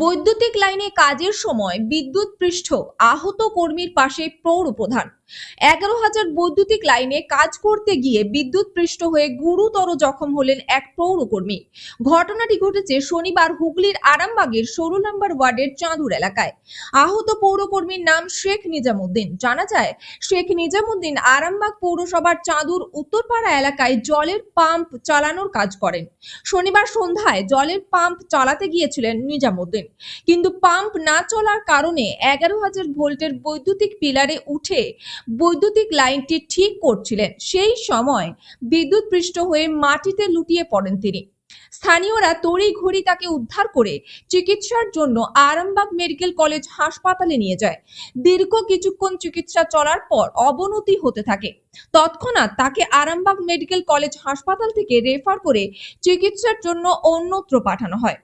বৈদ্যুতিক লাইনে কাজের সময় বিদ্যুৎ পৃষ্ঠ আহত কর্মীর পাশে পৌর প্রধান। এগারো হাজার বৈদ্যুতিক লাইনে কাজ করতে গিয়ে বিদ্যুৎ পৃষ্ঠ হয়ে গুরুতর জখম হলেন এক পৌরকর্মী ঘটনাটি ঘটেছে শনিবার হুগলির আরামবাগের ষোলো নম্বর ওয়ার্ডের চাঁদুর এলাকায়। আহত পৌরকর্মীর নাম শেখ নিজামুদ্দিন। জানা যায়, শেখ নিজামুদ্দিন আরামবাগ পৌরসভার চাঁদুর উত্তরপাড়া এলাকায় জলের পাম্প চালানোর কাজ করেন। শনিবার সন্ধ্যায় জলের পাম্প চালাতে গিয়েছিলেন নিজামুদ্দিন। কিন্তু পাম্প না চলার কারণে এগারো হাজার ভোল্টের বৈদ্যুতিক পিলারে উঠে বৈদ্যুতিক লাইনটি ঠিক করছিলেন। সেই সময় বিদ্যুৎ পৃষ্ঠ হয়ে মাটিতে লুটিয়ে পড়েন তিনি। স্থানীয়রা তড়ি ঘড়ি তাকে উদ্ধার করে চিকিৎসার জন্য আরামবাগ মেডিকেল কলেজ হাসপাতালে নিয়ে যায়। দীর্ঘ কিছুক্ষণ চিকিৎসা চলার পর অবনতি হতে থাকে। তৎক্ষণাৎ তাকে আরামবাগ মেডিকেল কলেজ হাসপাতাল থেকে রেফার করে চিকিৎসার জন্য অন্যত্র পাঠানো হয়।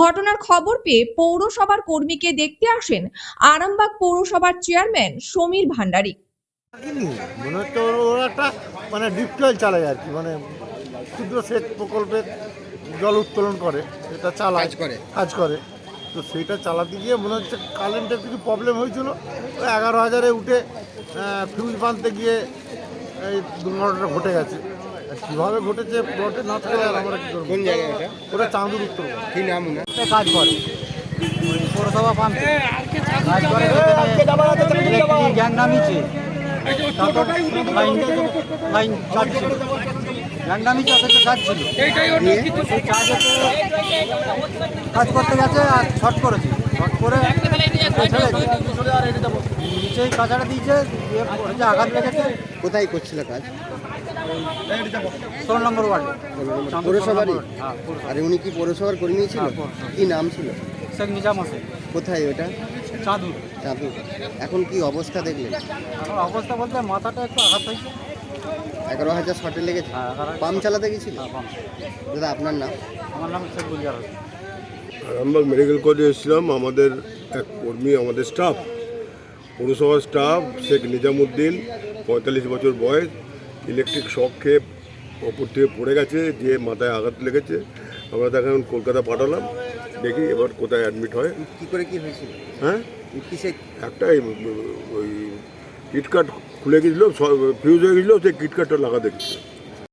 ঘটনার খবর পেয়ে পৌরসভার কর্মীকে দেখতে আসেন আরামবাগ পৌরসভার চেয়ারম্যান সমীর ভান্ডারী। মনে ডিপটেল চালায় আর কি মানে ক্ষুদ্র সেচ প্রকল্পের জল উত্তোলন করে এটা চালায় কাজ করে। কাজ করে। তো সেইটা চালাতে গিয়ে মনে হচ্ছে কারেন্টের কিছু প্রবলেম হয়েছিল। এগারো হাজারে উঠে ফিউজ বাঁধতে গিয়ে এই দুর্ঘটনাটা ঘটে গেছে। কীভাবে ঘটেছে ঘটে না থাকলে আর আমরা কী করব? কোন জায়গায় এটা? ওটা চাঁদুর উত্তর কি নাম কাজ করে। পৌরসভা পাম্পে কাজ করে ইলেকট্রিক গ্যাং নামিয়েছে। তারপর লাইন লাইন গ্যাং নামিয়েছে কাজ ছিল। কাজ করতে গেছে আর শর্ট করেছে। শর্ট করে নিচেই কাঁচাটা দিয়েছে দিয়ে আঘাত লেগেছে। কোথায় করছিল কাজ? ষোলো নম্বর ওয়ার্ডে। পৌরসভারই? হ্যাঁ আরে উনি কি পৌরসভার কর্মী ছিল? হ্যাঁ, কি নাম ছিল? শেখ নিজাম হোসেন। কোথায় ওটা? চাঁদুর এখন কি অবস্থা দেখলেন? অবস্থা বলতে মাথাটা একটু আঘাত হয়েছে। এগারো হাজার শটে লেগেছে? হ্যাঁ। পাম্প চালাতে গেছিল? হ্যাঁ, দাদা আপনার নাম? আমার নাম আরামবাগ মেডিকেল কলেজে এসেছিলাম। আমাদের এক কর্মী আমাদের স্টাফ পৌরসভার স্টাফ শেখ নিজামুদ্দিন পঁয়তাল্লিশ বছর বয়স ইলেকট্রিক শক খেয়ে ওপর থেকে পড়ে গেছে দিয়ে মাথায় আঘাত লেগেছে। আমরা তাকে এখন কলকাতা পাঠালাম। দেখি এবার কোথায় অ্যাডমিট হয়। কি করে কি হয়েছিল? হ্যাঁ? কিসে? একটা এই, ওই কিটকাট খুলে গেছিল ফিউজ হয়ে গেছিল সেই কিটকাটটা লাগা গেছিল